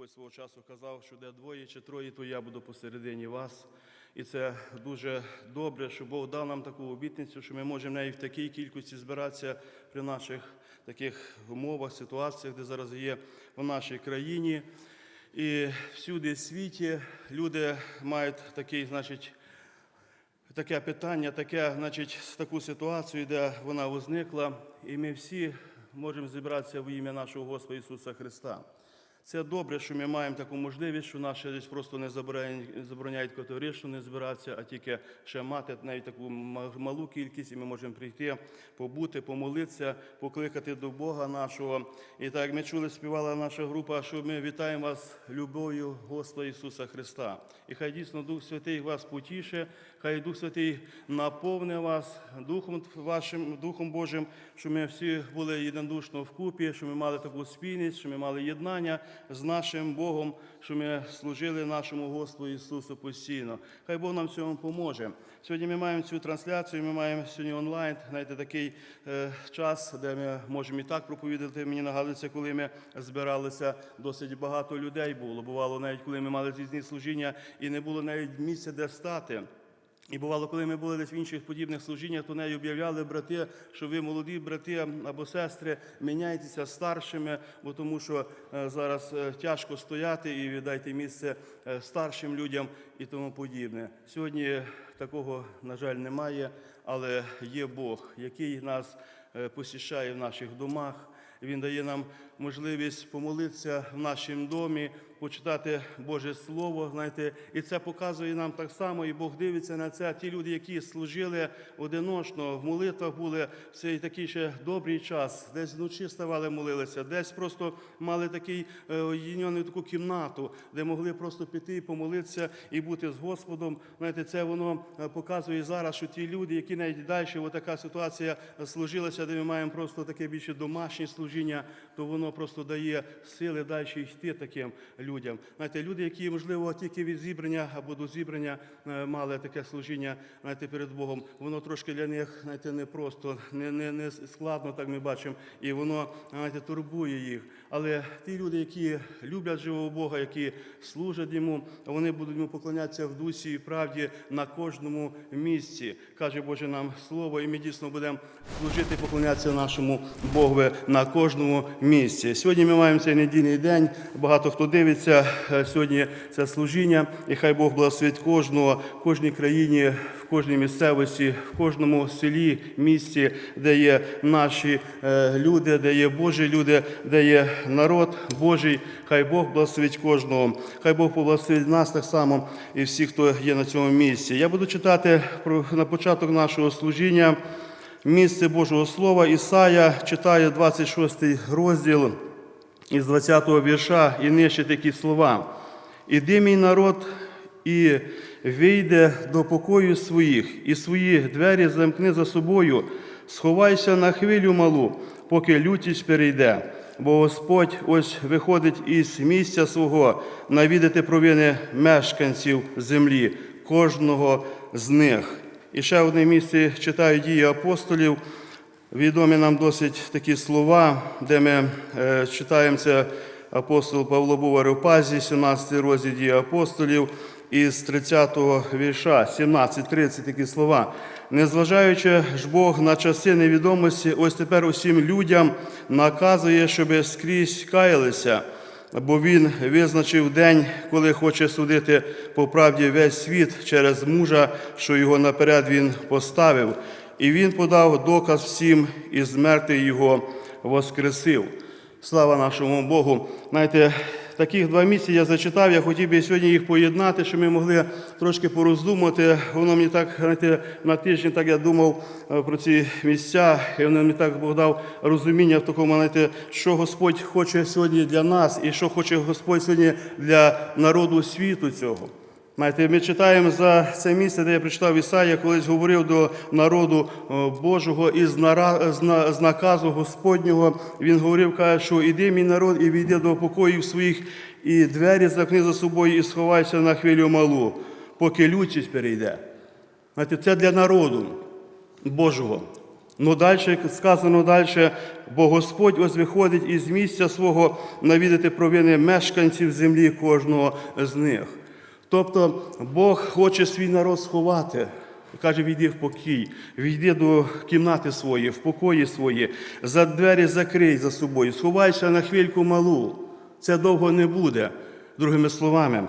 Господь свого часу казав, що де двоє чи троє, то я буду посередині вас. І це дуже добре, що Бог дав нам таку обітницю, що ми можемо навіть в такій кількості збиратися при наших таких умовах, ситуаціях, де зараз є в нашій країні. І всюди в світі люди мають такий, значить, таке питання, таке, значить, таку ситуацію, де вона возникла, і ми всі можемо зібратися в ім'я нашого Господа Ісуса Христа. Це добре, що ми маємо таку можливість, що наші десь просто не забороняють, забороняють категорично не збиратися, а тільки ще мати навіть таку ма- малу кількість, і ми можемо прийти, побути, помолитися, покликати до Бога нашого. І так як ми чули, співала наша група, що ми вітаємо вас любов'ю Господа Ісуса Христа. І хай дійсно Дух Святий вас потіше, хай Дух Святий наповне вас Духом вашим, Духом Божим, що ми всі були єдинодушно вкупі, що ми мали таку спільність, що ми мали єднання з нашим Богом, що ми служили нашому Господу Ісусу постійно. Хай Бог нам цьому поможе. Сьогодні ми маємо цю трансляцію, ми маємо сьогодні онлайн, знаєте, такий е, час, де ми можемо і так проповідати. Мені нагадується, коли ми збиралися, досить багато людей було. Бувало навіть, коли ми мали різні служіння, і не було навіть місця, де стати. І бувало, коли ми були десь в інших подібних служіннях, то нею об'являли брати, що ви молоді брати або сестри, міняйтеся старшими, бо тому що е, зараз е, тяжко стояти і віддайте місце е, старшим людям і тому подібне. Сьогодні такого, на жаль, немає, але є Бог, який нас посіщає в наших домах. Він дає нам можливість помолитися в нашому домі, почитати Боже Слово. Знаєте, і це показує нам так само, і Бог дивиться на це. Ті люди, які служили одиночно, в молитвах були в цей такий ще добрий час, десь вночі ставали, молилися, десь просто мали такий е, таку кімнату, де могли просто піти і помолитися і бути з Господом. Знаєте, це воно е, показує зараз, що ті люди, які навіть далі, така ситуація служилася, де ми маємо просто таке більше домашнє служіння, то воно просто дає сили далі йти таким людям. Знаєте, люди, які, можливо, тільки від зібрання або до зібрання е, мали таке служіння знаєте, перед Богом, воно трошки для них знаєте, непросто, не, не, не складно, так ми бачимо, і воно знаєте, турбує їх. Але ті люди, які люблять живого Бога, які служать йому, вони будуть йому поклонятися в дусі і правді на кожному місці. Каже Боже нам слово, і ми дійсно будемо служити, поклонятися нашому Богу на кожному місці. Сьогодні ми маємо цей недільний день. Багато хто дивиться е, сьогодні це служіння, і хай Бог благословить кожного, кожній країні, кожній місцевості, в кожному селі, місті, де є наші е, люди, де є Божі люди, де є народ Божий. Хай Бог благословить кожного. Хай Бог поблагословить нас так само і всіх, хто є на цьому місці. Я буду читати на початок нашого служіння місце Божого Слова. Ісая читає 26 розділ із 20-го вірша і нижче такі слова. Іди, мій народ, і вийде до покою своїх, і свої двері замкни за собою, сховайся на хвилю малу, поки лютість перейде. Бо Господь ось виходить із місця свого навідати провини мешканців землі, кожного з них. І ще одне місце читаю дії апостолів. Відомі нам досить такі слова, де ми е, читаємо це апостол Павло був в Ареопазі, 17 розділ дії апостолів, із 30-го вірша, 17-30 такі слова. Незважаючи ж Бог на часи невідомості, ось тепер усім людям наказує, щоби скрізь каялися, бо Він визначив день, коли хоче судити по правді весь світ через мужа, що його наперед він поставив. І він подав доказ всім, і з мертвих його воскресив. Слава нашому Богу. Знаєте, таких два місця я зачитав, я хотів би сьогодні їх поєднати, щоб ми могли трошки пороздумати. Воно мені так, знаєте, на тиждень так я думав е, про ці місця, і воно мені так Бог дав розуміння в такому, знаєте, що Господь хоче сьогодні для нас, і що хоче Господь сьогодні для народу світу цього. Знаєте, ми читаємо за це місце, де я прочитав Ісая, колись говорив до народу Божого із нара- з наказу Господнього. Він говорив, каже, що іди, мій народ, і війди до покоїв своїх, і двері закни за собою, і сховайся на хвилю малу, поки лютість перейде. Знаєте, це для народу Божого. Ну далі сказано далі, бо Господь ось виходить із місця свого навідати провини мешканців землі кожного з них. Тобто Бог хоче свій народ сховати. Каже, війди в покій, війди до кімнати своєї, в покої свої, за двері закрий за собою, сховайся на хвильку малу. Це довго не буде, другими словами.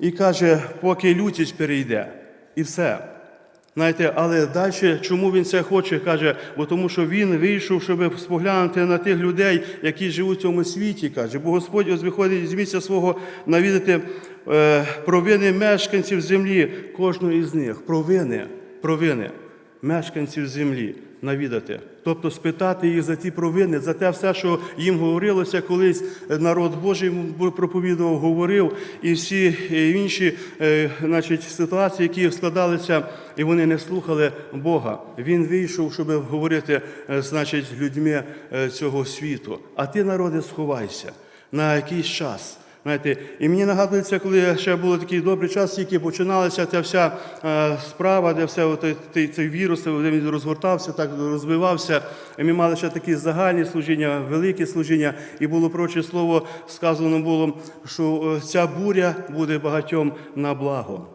І каже, поки лютість перейде, і все. Знаєте, але далі, чому він це хоче, каже, бо тому що він вийшов, щоб споглянути на тих людей, які живуть в цьому світі, каже, бо Господь ось виходить з місця свого навідати е, провини мешканців землі, кожного із них, провини, провини мешканців землі навідати. Тобто спитати їх за ті провини, за те все, що їм говорилося, колись народ Божий проповідував, говорив, і всі е, інші е, значить, ситуації, які складалися, і вони не слухали Бога. Він вийшов, щоб говорити е, значить, людьми е, цього світу. А ти, народи, сховайся на якийсь час. Знаєте, і мені нагадується, коли ще був такий добрий час, тільки починалася ця вся е, справа, де все цей, цей вірус, де він розгортався, так розвивався. І ми мали ще такі загальні служіння, великі служіння, і було проче слово сказано було, що е, ця буря буде багатьом на благо.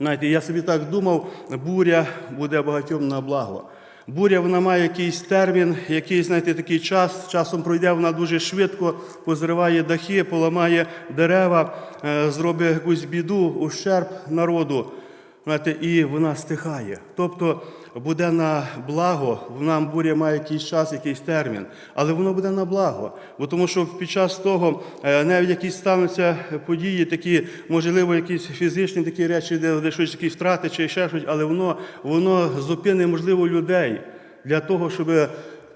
Знаєте, я собі так думав, буря буде багатьом на благо. Буря вона має якийсь термін, який, знаєте, такий час. Часом пройде вона дуже швидко, позриває дахи, поламає дерева, е, зробить якусь біду, ущерб народу. Знаєте, і вона стихає. Тобто буде на благо, вона буря має якийсь час, якийсь термін, але воно буде на благо. Бо тому що під час того е, навіть якісь стануться події, такі, можливо, якісь фізичні такі речі, де, де щось якісь втрати чи ще щось, але воно, воно зупинить, можливо, людей для того, щоб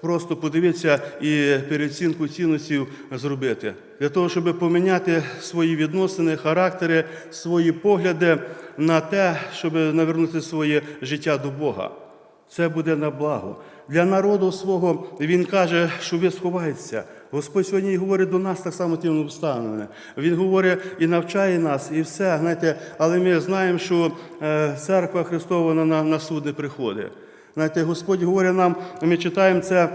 просто подивитися і переоцінку цінностей зробити. Для того, щоб поміняти свої відносини, характери, свої погляди на те, щоб навернути своє життя до Бога. Це буде на благо. Для народу свого він каже, що ви сховаєтеся. Господь сьогодні говорить до нас так само тим обставинами. Він говорить і навчає нас, і все. Знаєте, але ми знаємо, що е, церква Христова на, на суд не приходить. Знаєте, Господь говорить нам, ми читаємо це е,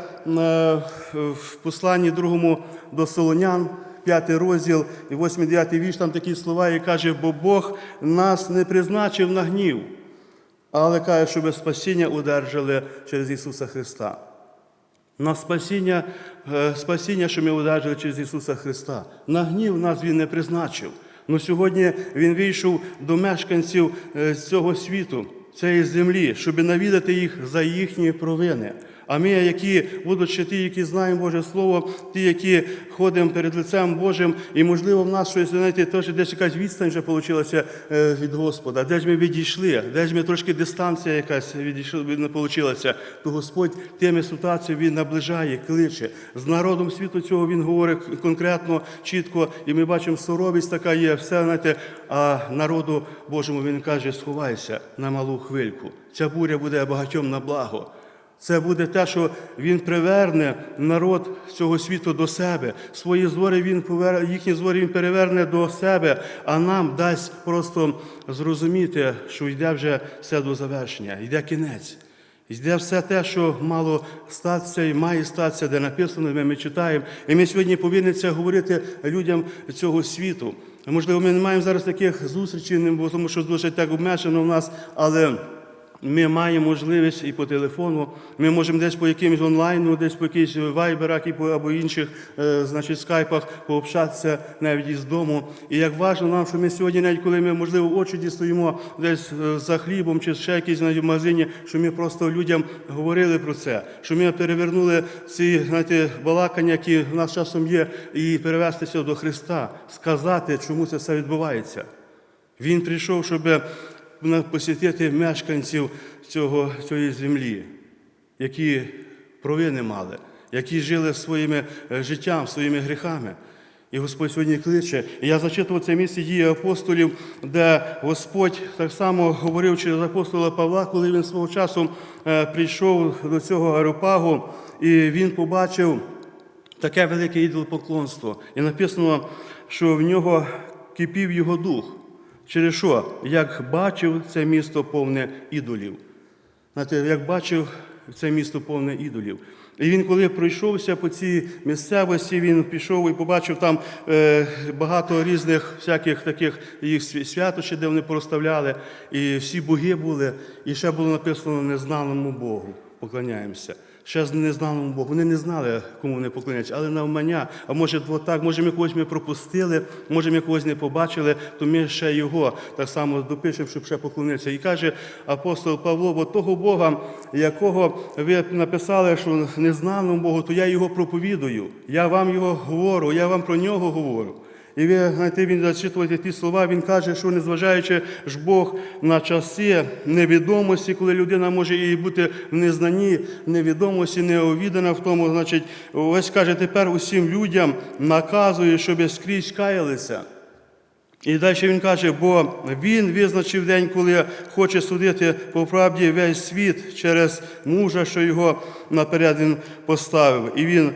в посланні другому до Солонян, п'ятий розділ і 8-9 вірш, там такі слова, і каже, бо Бог нас не призначив на гнів, але каже, щоб спасіння удержали через Ісуса Христа. На спасіння, е, спасіння, що ми одержали через Ісуса Христа. На гнів нас Він не призначив. Ну сьогодні Він вийшов до мешканців е, цього світу, цієї землі, щоб навідати їх за їхні провини. А ми, які, будучи ті, які знаємо Боже Слово, ті, які ходимо перед лицем Божим, і, можливо, в нас щось, знаєте, теж десь якась відстань вже вийшла від Господа, де ж ми відійшли, де ж ми трошки дистанція якась відійшла, вийшла, то Господь тими ситуаціями Він наближає, кличе. З народом світу цього Він говорить конкретно, чітко, і ми бачимо, суровість така є, все, знаєте, а народу Божому Він каже, сховайся на малу хвильку. Ця буря буде багатьом на благо. Це буде те, що він приверне народ цього світу до себе. Свої зорі він повер... їхні зорі він переверне до себе, а нам дасть просто зрозуміти, що йде вже все до завершення, йде кінець. Йде все те, що мало статися і має статися, де написано, ми, ми читаємо. І ми сьогодні повинні це говорити людям цього світу. Можливо, ми не маємо зараз таких зустрічей, тому що дуже так обмежено в нас, але. Ми маємо можливість і по телефону. Ми можемо десь по якимось онлайну, десь по якихось вайберах і по або інших, е, значить, скайпах пообщатися навіть із дому. І як важливо нам, що ми сьогодні, навіть коли ми, можливо, в очі стоїмо десь е, за хлібом чи ще навіть в магазині, що ми просто людям говорили про це, що ми перевернули ці знаєте, балакання, які в нас часом є, і перевестися до Христа, сказати, чому це все відбувається. Він прийшов, щоб посвятити мешканців цього, цієї землі, які провини мали, які жили своїм життям, своїми гріхами. І Господь сьогодні кличе. І я зачитував це місце дії апостолів, де Господь так само говорив через апостола Павла, коли він свого часу е, прийшов до цього Аеропагу, і він побачив таке велике ідолопоклонство. І написано, що в нього кипів його дух. Через що? Як бачив це місто повне ідолів. Знаєте, як бачив це місто повне ідолів. І він, коли пройшовся по цій місцевості, він пішов і побачив там е, багато різних всяких таких їх свя- святощів, де вони проставляли, і всі боги були, і ще було написано незнаному Богу. Поклоняємося. Ще з незнаному Богу. Вони не знали, кому вони поклоняються, але навмання, а може от так, може ми когось ми пропустили, може ми когось не побачили, то ми ще його так само допишемо, щоб ще поклонитися. І каже апостол Павло, бо того Бога, якого ви написали, що незнаному Богу, то я його проповідую. Я вам його говорю, я вам про нього говорю. І ви знаєте, він зачитуєте ті слова, він каже, що незважаючи ж Бог на часи невідомості, коли людина може і бути в незнанні, невідомості, неовідана в тому, значить, ось каже, тепер усім людям наказує, щоб скрізь каялися. І далі він каже, бо він визначив день, коли хоче судити по правді весь світ через мужа, що його наперед він поставив. І він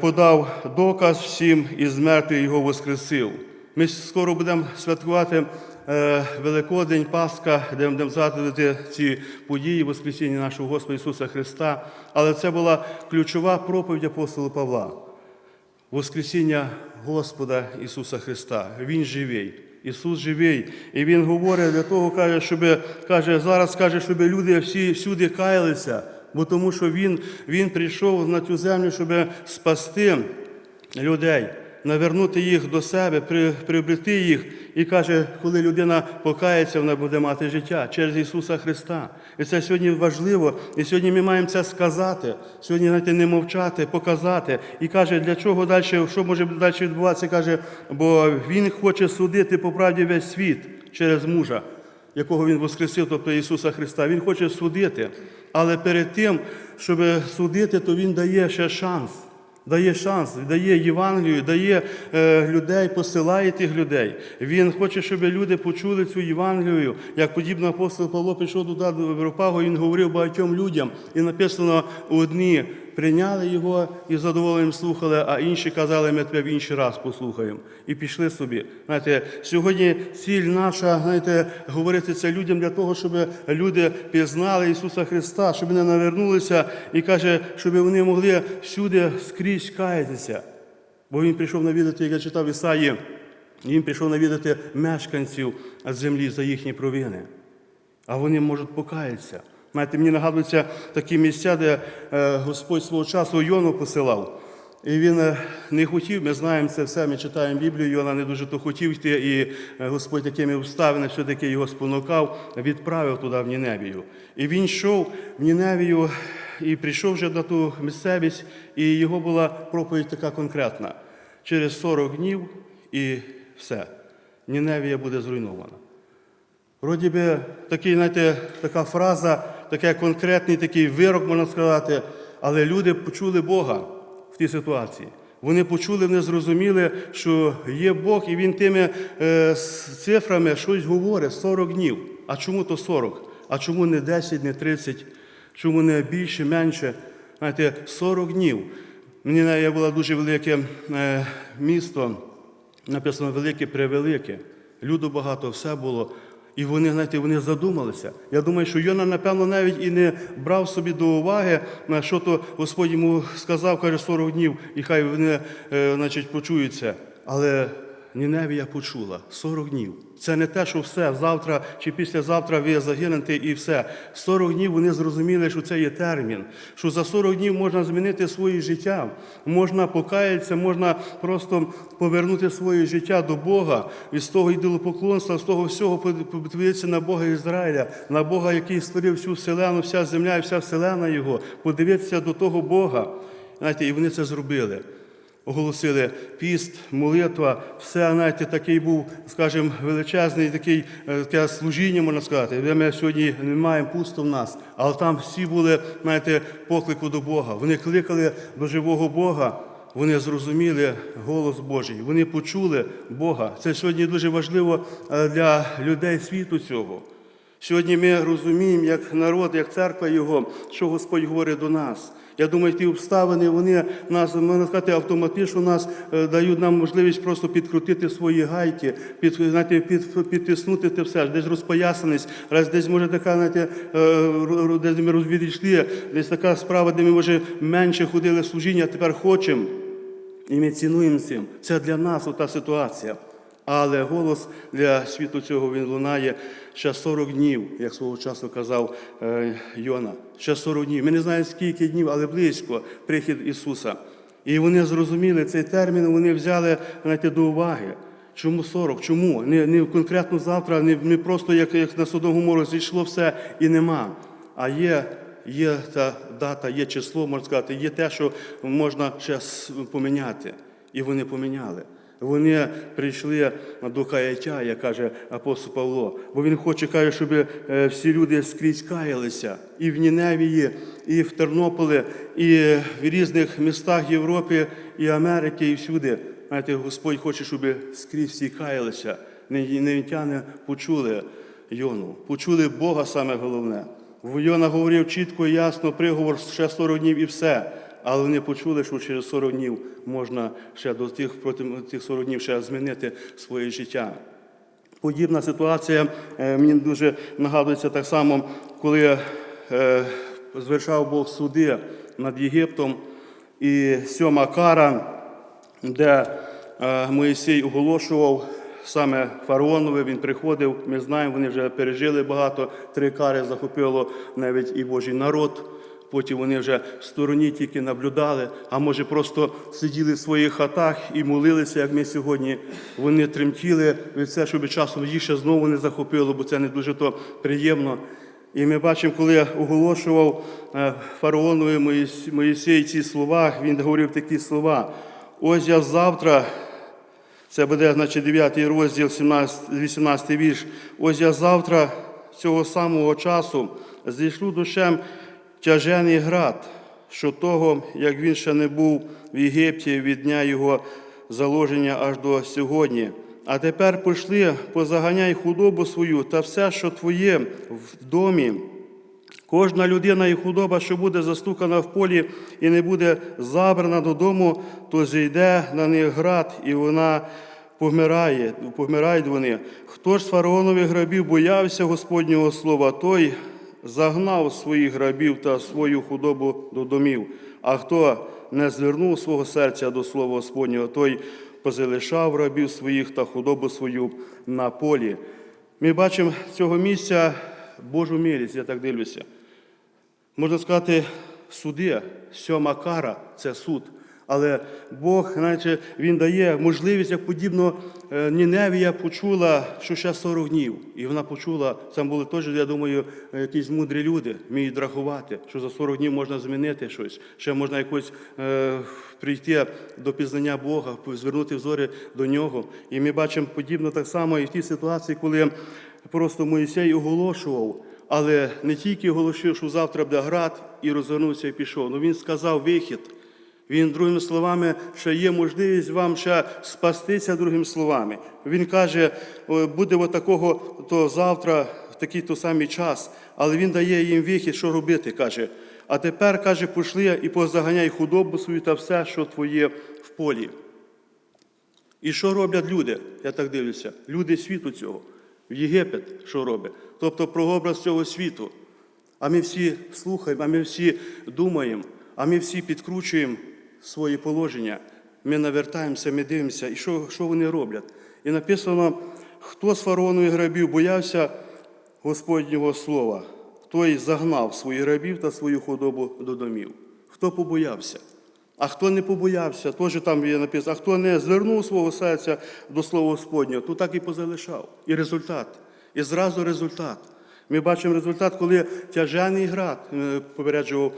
подав доказ всім і з мертвих його воскресив. Ми скоро будемо святкувати е, Великодень, Пасха, де будемо згадувати ці події Воскресіння нашого Господа Ісуса Христа. Але це була ключова проповідь апостола Павла. Воскресіння Господа Ісуса Христа. Він живий. Ісус живий. І Він говорить для того, каже, щоб каже, зараз каже, щоб люди всі всюди каялися, бо тому що Він, він прийшов на цю землю, щоб спасти людей, навернути їх до себе, при, приобрести їх. І каже, коли людина покається, вона буде мати життя через Ісуса Христа. І це сьогодні важливо. І сьогодні ми маємо це сказати. Сьогодні, знаєте, не мовчати, показати. І каже, для чого далі, що може далі відбуватися? Каже, бо Він хоче судити по правді весь світ через мужа, якого Він воскресив, тобто Ісуса Христа. Він хоче судити. Але перед тим, щоб судити, то Він дає ще шанс. Дає шанс, дає Євангелію, дає е, людей, посилає тих людей. Він хоче, щоб люди почули цю Євангелію. Як подібно апостол Павло пішов туди до Європагу, він говорив багатьом людям. І написано, одні прийняли його і з задоволенням слухали, а інші казали, ми тебе в інший раз послухаємо. І пішли собі. Знаєте, сьогодні ціль наша, знаєте, говорити це людям для того, щоб люди пізнали Ісуса Христа, щоб вони навернулися і каже, щоб вони могли всюди скрізь каятися. Бо він прийшов навідати, як я читав Ісаї, він прийшов навідати мешканців землі за їхні провини. А вони можуть покаятися. Знаєте, мені нагадуються такі місця, де е, Господь свого часу Йону посилав. І він е, не хотів, ми знаємо це все, ми читаємо Біблію, Йона не дуже то хотів йти, і е, Господь такими обставинами все-таки його спонукав, відправив туди в Ніневію. І він йшов в Ніневію і прийшов вже на ту місцевість, і його була проповідь така конкретна. Через 40 днів і все. Ніневія буде зруйнована. Вроді би такий, знаєте, така фраза, такий конкретний такий вирок, можна сказати, але люди почули Бога в тій ситуації. Вони почули, вони зрозуміли, що є Бог, і Він тими е, цифрами щось говорить 40 днів. А чому то 40? А чому не 10, не 30? Чому не більше, менше? Знаєте, 40 днів. Мені було дуже велике е, місто, написано велике, превелике. Люду багато, все було. І вони, знаєте, вони задумалися. Я думаю, що Йона, напевно, навіть і не брав собі до уваги, на що то Господь йому сказав, каже, 40 днів, і хай вони е, значить, почуються. Але Ніневія почула 40 днів. Це не те, що все, завтра чи післязавтра ви загинете і все. 40 днів вони зрозуміли, що це є термін, що за 40 днів можна змінити своє життя, можна покаятися, можна просто повернути своє життя до Бога від того ідолопоклонства, з того всього подивитися на Бога Ізраїля, на Бога, який створив всю вселену, вся земля і вся вселена Його, подивитися до того Бога. Знаєте, і вони це зробили оголосили піст, молитва, все, знаєте, такий був, скажімо, величезний такий, е, таке служіння, можна сказати, де ми сьогодні не маємо пусто в нас, але там всі були, знаєте, поклику до Бога. Вони кликали до живого Бога. Вони зрозуміли голос Божий, вони почули Бога. Це сьогодні дуже важливо е, для людей світу цього. Сьогодні ми розуміємо, як народ, як церква Його, що Господь говорить до нас. Я думаю, ті обставини вони нас можна сказати автоматично нас е, дають нам можливість просто підкрутити свої гайки, під, знаєте, під, підтиснути те все, десь розпоясаність, раз десь може така, знаєте, е, десь ми розвідійшли, десь така справа, де ми може менше ходили служіння, а тепер хочемо. І ми цінуємо цим. Це для нас ота ситуація. Але голос для світу цього він лунає ще 40 днів, як свого часу казав е, Йона. Ще 40 днів. Ми не знаємо, скільки днів, але близько прихід Ісуса. І вони зрозуміли цей термін, вони взяли знаєте, до уваги. Чому 40? Чому? Не, не конкретно завтра, не, не просто як, як на Содому мору зійшло все і нема. А є є та дата, є число, можна сказати, є те, що можна ще поміняти. І вони поміняли. Вони прийшли до каяття, як каже апостол Павло, бо він хоче, каже, щоб е, всі люди скрізь каялися і в Ніневії, і в Тернополі, і в різних містах Європи і Америки, і всюди. Знаєте, Господь хоче, щоб скрізь всі каялися. Невітяни почули Йону, почули Бога саме головне. Йона говорив чітко і ясно, приговор ще 40 днів і все. Але вони почули, що через 40 днів можна ще до тих, проти тих 40 днів ще змінити своє життя. Подібна ситуація е, мені дуже нагадується так само, коли е, звершав Бог суди над Єгиптом і сьома кара, де е, Моїсей оголошував саме фараонове, він приходив, ми знаємо, вони вже пережили багато, три кари захопило навіть і Божий народ. Потім вони вже в стороні тільки наблюдали, а може просто сиділи в своїх хатах і молилися, як ми сьогодні. Вони тремтіли від це, щоб часом їх ще знову не захопило, бо це не дуже то приємно. І ми бачимо, коли оголошував е, фараонові Моїс- Моїсей ці слова, він говорив такі слова. Ось я завтра це буде, значить, 9 розділ, 17, 18 вірш. Ось я завтра цього самого часу зійшлю душем тяжений град, що того, як він ще не був в Єгипті від дня його заложення аж до сьогодні. А тепер пішли, позаганяй худобу свою та все, що твоє в домі, Кожна людина і худоба, що буде застукана в полі і не буде забрана додому, то зійде на них град, і вона помирає, помирають вони. Хто ж з фараонових грабів боявся Господнього слова, той загнав своїх грабів та свою худобу до домів. А хто не звернув свого серця до слова Господнього, той позалишав рабів своїх та худобу свою на полі. Ми бачимо цього місця Божу милість, я так дивлюся. Можна сказати, суди, сьома кара це суд. Але Бог, знаєте, Він дає можливість, як подібно е, Ніневія почула, що ще 40 днів. І вона почула, там були теж, я думаю, якісь мудрі люди, вміють рахувати, що за 40 днів можна змінити щось, ще можна якось е, прийти до пізнання Бога, звернути взори до нього. І ми бачимо подібно так само і в тій ситуації, коли просто Моїсей оголошував. Але не тільки оголосив, що завтра буде град, і розвернувся і пішов. Ну він сказав вихід. Він, другими словами, ще є можливість вам ще спастися другими словами. Він каже, буде от такого то завтра, в такий то самий час, але він дає їм вихід, що робити, каже. А тепер, каже, пішли і позаганяй худобу свою та все, що твоє в полі. І що роблять люди? Я так дивлюся. Люди світу цього. В Єгипет що робить? Тобто прообраз цього світу. А ми всі слухаємо, а ми всі думаємо, а ми всі підкручуємо свої положення. Ми навертаємося, ми дивимося, і що, що вони роблять? І написано, хто з фараонових грабів боявся Господнього слова, той загнав своїх рабів та свою худобу до домів. Хто побоявся? А хто не побоявся, теж там є написано, а хто не звернув свого серця до Слова Господнього, то так і позалишав. І результат. І зразу результат. Ми бачимо результат, коли тяжений град, е, попереджував